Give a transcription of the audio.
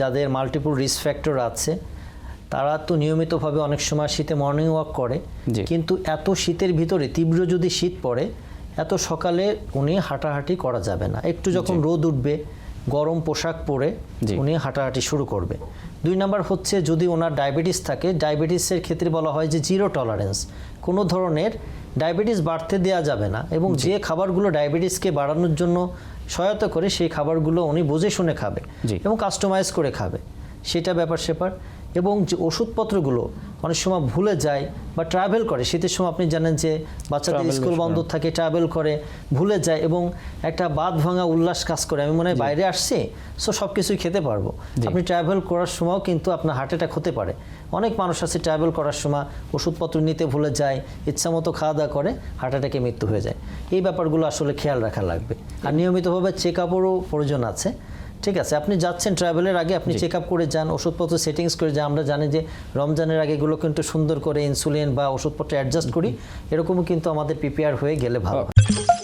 যাদের multiple risk factor আছে তারা তো নিয়মিতভাবে অনেক সময় শীতে মর্নিং ওয়াক করে। কিন্তু এত শীতের ভিতরে তীব্র যদি শীত পড়ে এত সকালে উনি হাঁটাহাঁটি করা যাবে না। একটু যখন রোদ উঠবে গরম পোশাক পরে। উনি হাঁটাহাঁটি শুরু করবে। দুই নাম্বার হচ্ছে যদি ওনার ডায়াবেটিস থাকে ডায়াবেটিসের ক্ষেত্রে বলা হয় যে জিরো টলারেন্স কোনো ধরনের ডায়াবেটিস বাড়তে দেওয়া যাবে না এবং যে খাবারগুলো ডায়াবেটিসকে বাড়ানোর জন্য সহায়তা করে সেই খাবারগুলো উনি বুঝে শুনে খাবে। এবং কাস্টমাইজ করে খাবে। সেটা ব্যাপার স্যাপার এবং যে ওষুধপত্রগুলো অনেক সময় ভুলে যায় বা ট্রাভেল করে শীতের সময় আপনি জানেন যে বাচ্চাদের স্কুল বন্ধ থাকে ট্রাভেল করে ভুলে যায় এবং একটা বাদ ভাঙা উল্লাস কাজ করে। আমি মনে হয় বাইরে আসছি সো সব কিছুই খেতে পারব। আপনি ট্রাভেল করার সময়ও কিন্তু আপনার হার্ট অ্যাটাক হতে পারে। অনেক মানুষ আছে ট্রাভেল করার সময় ওষুধপত্র নিতে ভুলে যায় ইচ্ছা মতো খাওয়া দাওয়া করে হার্ট অ্যাটাকে মৃত্যু হয়ে যায়। এই ব্যাপারগুলো আসলে খেয়াল রাখা লাগবে। আর নিয়মিতভাবে চেক আপেরও প্রয়োজন আছে। ঠিক আছে আপনি যাচ্ছেন ট্রাভেলের আগে আপনি চেক আপ করে যান ওষুধপত্র সেটিংস করে যান। আমরা জানি যে রমজানের আগে এগুলো কিন্তু সুন্দর করে ইনসুলিন বা ওষুধপত্র অ্যাডজাস্ট করি। এরকমও কিন্তু আমাদের প্রিপেয়ার হয়ে গেলে ভালো। হয়